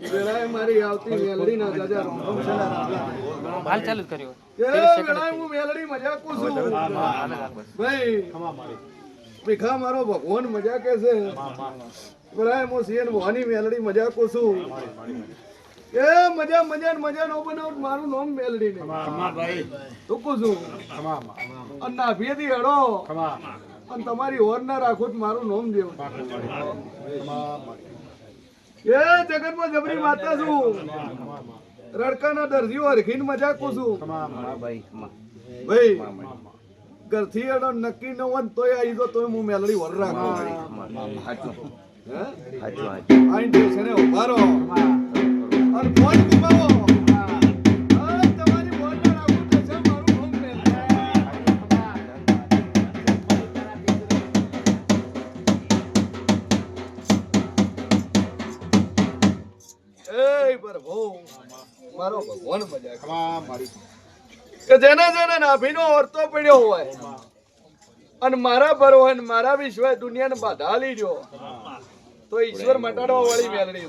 મારી આવતી મેલડી ના જાજા રોમ રોમ હાલ ચાલુ કર્યો. વેળાએ હું મેલડી મજા કું ભાઈ ભીખા મારો ભગવાન મજા કે છે. વેળાએ હું સિયન ભવાની મેલડી મજા કું એ મજા મજા ને મજા નો બનાવ મારું નામ મેલડી ને તું કું છું. અને નાભીએથી હડો. અને તમારી ઓર ના રાખો તો મારું નામ દેવું. એ જગતમાં જબરી માતા છું રડકાના દર્દીઓ હરખીને મજા છું ભાઈ ઘરથી એનો નક્કી ન હોય તોય આવી ગયો તોય હું મેલડી વર રાખું હે? આઈને સ્ટેશને ઊભા રહો. અને ફોન ઘુમાવો. મારો ભગવાન મજા. કે જેને જેને નાભીનો ઓરતો પડ્યો હોય અને મારા પર મારા વિશ્વ દુનિયાને બાધા લીધો તો ઈશ્વર મટાડવા વાળી મેલડી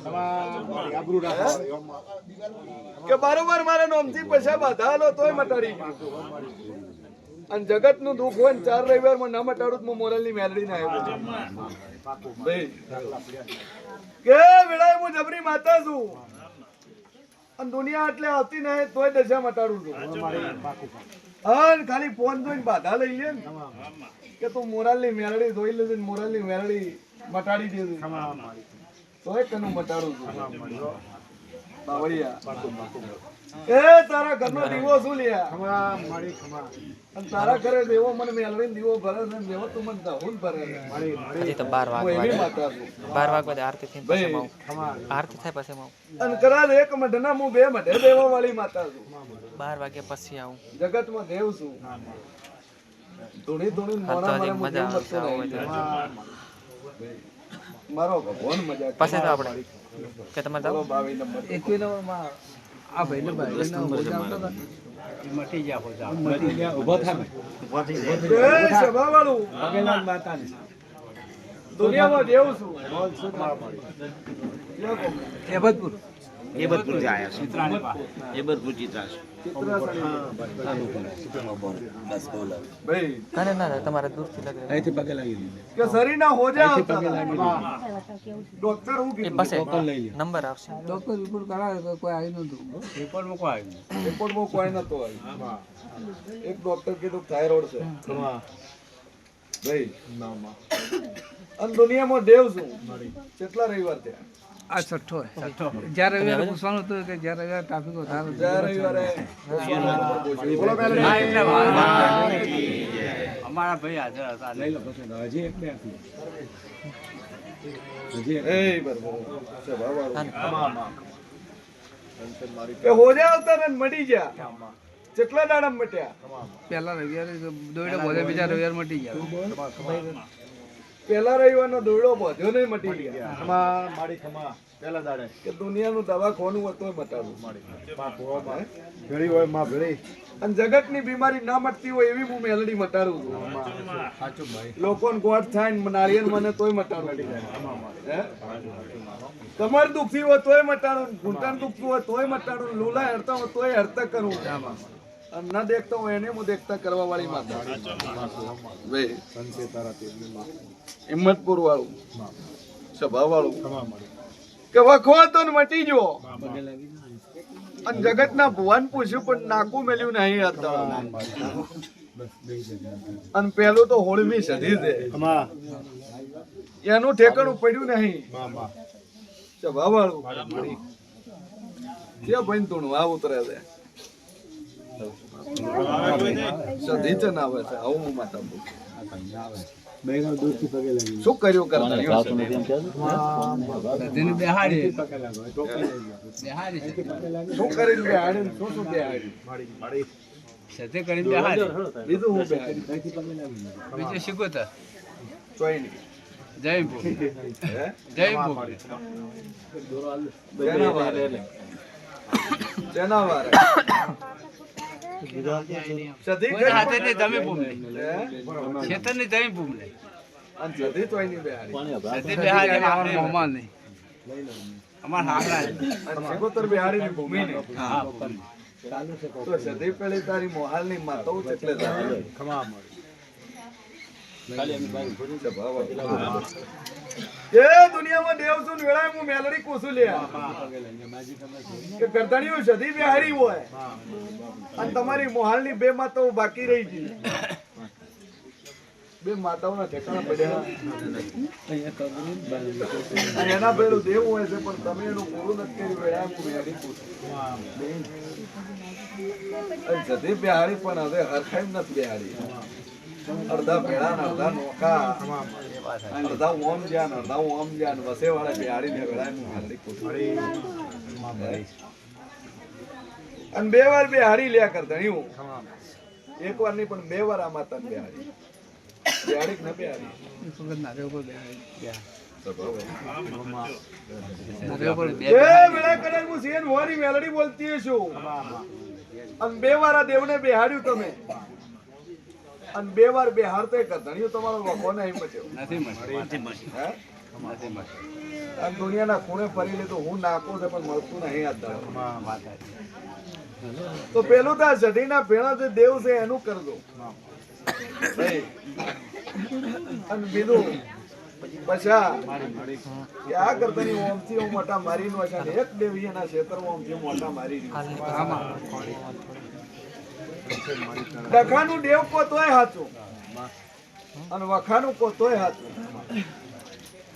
કે બરોબર મારા નોમથી પૈસા બાધા આલો તોય મટાડી અને જગતનું દુઃખ હોય ને ચાર રવિવારમાં ના મટાડું તો મોરલની મેલડી ના આવ્યો કે વેળાએ હું જબરી માતા છું. અને દુનિયા એટલે આવતી ને તોય દશા મટાડું છું અને ખાલી ફોન જોઈને બાધા લઈ લે ને કે તું મોરાલની મેલડી જોઈ લેજે ને મોરાલની મેલડી મટાડી દેજે. તોય કનું મટાડું છું. બાવળિયા. એ તારા ઘરનો દીવો શું લ્યા અને તારા ઘરે દેવો મને મેલડી દીવો ભરે છે ને દેવો તું મને દહુન ભરે છે. હજી તો બાર હું વાગવા એવી માતા છું. બાર વાગવા દે આરતી થઈ પછી માઉ. ખમા. આરતી થાય પછી માઉ. અને કદાચ એક મઢના હું બે મઢે દેવો વાળી માતા છું. 12 વાગ્યા પછી આવું. જગતમાં દેવ છું. ધૂણી ધૂણી મોણા હજી મજા આવશે મારો ભગવાન મજા પછી તો આપણે કે તમે જાવ બાવી નંબર. એકવી નંબરમાં આ ભાઈને ભાઈ બોજા આવતા હતા. એ સભાવાળું દુનિયામાં દેવ છું. થી હોજા એ કીધું? પાસે નંબર આવશે. ડોક્ટર રિપોર્ટ કરાવે તો કોઈ આવી નતું. રિપોર્ટમાં કોઈ નતો આવ્યું એક ડોક્ટર કીધું થાઇરોઇડ છે. ભાઈ અને દુનિયામાં દેવ છું. કેટલા રવિવાર થયા? આ છઠ્ઠો જ્યારે રવિવારે પૂછવાનું હતું કે જ્યારે રવિવારે ટ્રાફિક વધારે હોજા દાડા મટ્યા? પહેલા રવિવારે દોડે બોલે બીજા રવિવાર મટી ગયા. પેલા રવિવારનો દોરડો બધ્યો નહીં મટી ગયા. કે દુનિયાનું દવા ખોનું હોય તોય ભેળી અને જગતની બીમારી ના મટતી હોય એવી હું મેલડી મટાડું છું. લોકોને ગોઠ થાય ને નારિયેળ મને તોય મટાડું? કમર દુખતી હોય તોય મટાડું ઘૂંટણ દુખતું હોય તોય મટાડું લોલા હરતા હોય તોય હરતા કરું. અને ન દેખતા હોય એને હું દેખતા કરવા વાળી માતા ભાઈ હિંમતપુર વાળું. સભા વાળું. કે વખો હતો મટી જો અને જગતના ભુવન પૂછ્યું પણ નાકું મેલ્યું નહીં અને પેલું તો હોળમી સધી છે. એનું ઠેકાણું પડ્યું નહીં. સભા વાળું કે ભાઈ તું આ ઉતરે છે. સધી છે ના આવે છે. આવું હું માતા બોલું. શું કર્યું બીજું હું બેહાડ્યું બીજું શીખોતર ચોઈ નહીં. જયપુર હે? જયપુર શેના વારે? હે? ખેતરની તો સદી પેલી તારી મોહાલની માતાઓ છે એટલે. એ દુનિયામાં દેવ છું વેળાએ હું મેલડી કોસું લે. કે કરતાણીઓ સધી બિહારી હોય. અને તમારી મોહાલની બે માતાઓ બાકી રહી ગઈ બે માતાઓના ઠેકાણા પડ્યા. એના પેલું દેવ હોય છે, પણ તમે એનું પૂરું નથી કર્યું, વેળાએ હું મેલડી કોસું સદી બિહારી, પણ હવે હરખાઈ નથી બિહારી. અડધા ભેળા ને અડધા નોકા અડધા ઓમ જ્યાં અડધા ઓમ જ્યાં વસે વાળા બિહારી ને વેળાએ હું હાલડી અને બે વાર બે હારી લ્યા કરતા હું એક વાર નહીં, પણ બે વાર આ માતા બે હારી બે હારી બે હારી એ વેળા કદાચ હું સિંહ હોરી મેલડી બોલતી છું અને બે વાર દેવ ને બિહાર્યું તમે. અને બે વાર બે હારતે કરધણિયું તમારો વખો નહીં મચ્યો હે? આ દુનિયાના ખૂણે ફરી તો હું નાખું છે પણ મળતું નહીં આ. તો પેલું તો આ જઢીના ભેણા જે દેવ છે એનું કરજો ભાઈ. અને બીજું પછી કે આ કરતાની ઓમથી હું મોટા મારી નો છે એક દેવી એના ક્ષેત્ર ઓમથી મોટા મારી રહ્યું ડખાનું દેવ પોતોય સાચું હાચું. અને વખાનું પોતોય હાચું.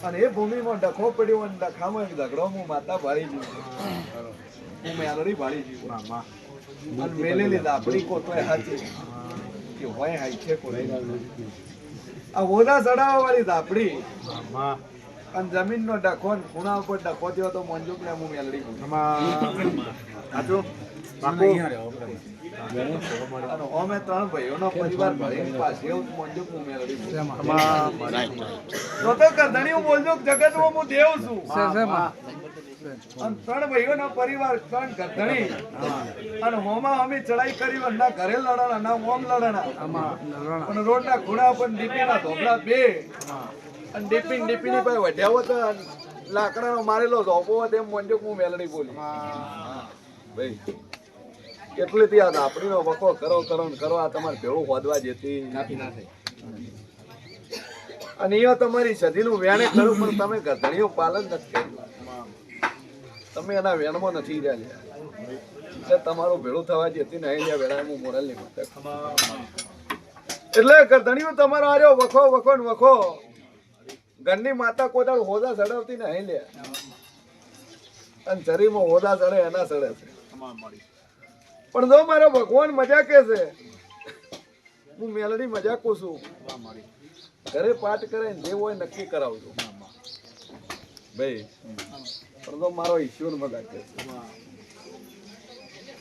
અને એ ભૂમિમાં ડખો પડ્યો અને ડખામાં એક ઝઘડો હું માતા ભાળી જીવ હું મેલરી ભાળી જીવ અને મેલેલી દાપડી કોતોય હાચી. કે હોય હાઈ છે કોઈ. આ ઓદા ચડાવવા વાળી દાપડી અને જમીનનો ડખો ને ખૂણા ઉપર ડખો થયો તો મંજુક ને હું મેલડી અમે ત્રણ ભાઈઓનો પરિવાર ભરીને પાસે એવું મંજુક હું મેલડી તો તો હું બોલજો જગત હું દેવ છું. ત્રણ ભાઈઓ નો પરિવાર ત્રણ ગધણી. અને હોમાં અમે ચડાઈ કરી અને ના ઘરે લડાણા ના હોમ લડાણા અને રોડના ખૂણા પણ ડીપી ના ધોબડા બે અને ડીપી ડીપીની ભાઈ વઢ્યા તો લાકડાનો મારેલો ધોપો તેમ મંજુક હું મેલડી બોલી. ભાઈ કેટલી ત્યાં આપણીનો વખો કરો કરો ને કરો આ તમારે ભેળું હોદવા જતી. અને અહીંયા તમારી સધીનું વેણે ખરું પણ તમે ગધણીઓ પાલન નથી કર્યું. તમે એના વેણમાં નથી રહ્યા. એટલે તમારું ભેળું થવા જતી નહીં અહીંયા વેળા હું મોરલ નહીં મૂકતા. એટલે ગધણીઓ તમારો આર્યો વખો વખો ને વખો. ઘરની માતા કોદાળ હોદા ચડાવતી નહીં લે. અને શરીરમાં હોદા ચડે એના ચડે છે. પણ જો મારો ભગવાન મજા કે છે, હું મેલડી મજાકું છું. ઘરે પાઠ કરે જે હોય નક્કી કરાવજો. ભાઈ, પણ તો મારો ઈશ્વર મજા કે છે.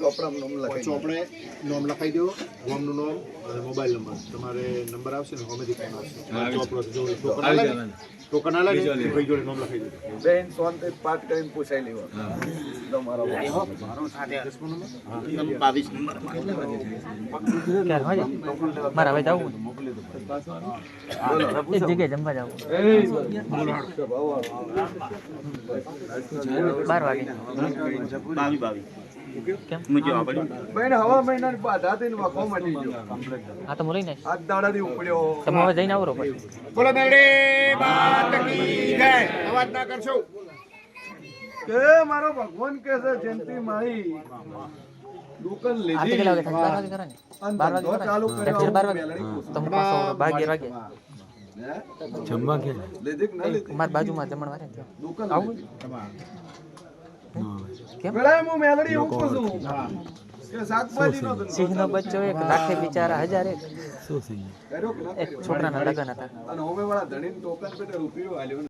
ચોપડામાં નામ લખાઈ ચોપડે નોમ લખાઈ દો. હોમનું નોમ અને મોબાઈલ નંબર. તમારે નંબર આવશે ને હોમેથી ફોન આવશે. ચોપડો જો. ટોકન આલે ને ટોકન આલે ને ભાઈ જોડે નોમ લખાઈ દો. બેન શાંતિ પાટ કરીને પૂછાઈ લેવા. તો મારો બાવીસ નંબર ક્યારે હોય મારે હવે જવું. એક જગ્યાએ જમવા જવું. બાર વાગે. બાવી બાવીસ. કેમ? મુજબ આપણે બેન હવા મહિનાની બાધાથી ને વખો મટી ગયો. હા તો હું લઈને આવીશ. આજ દાડાથી ઉપડ્યો. તમે હવે જઈને આવો પછી. બોલો મેરડી માત કી જય. અવાજ ના કરશો. કે મારો ભગવાન કે છે જયંતિ દુકાન લીધી બાર વાગે ચાલુ કર્યો. બાર વાગે. તો હું પાછો બાર હે? લીધી કે ના લીધી મારી બાજુમાં જમણવા વારે દુકાન આવું? હું મેલડી કે નો બચ્ચો એક લાખે બિચારા હજાર એક. એક છોકરાના લગ્ન હતા. અને હોમે વાળા ધણીને ટોકન પેટે રૂપિયો આલ્યો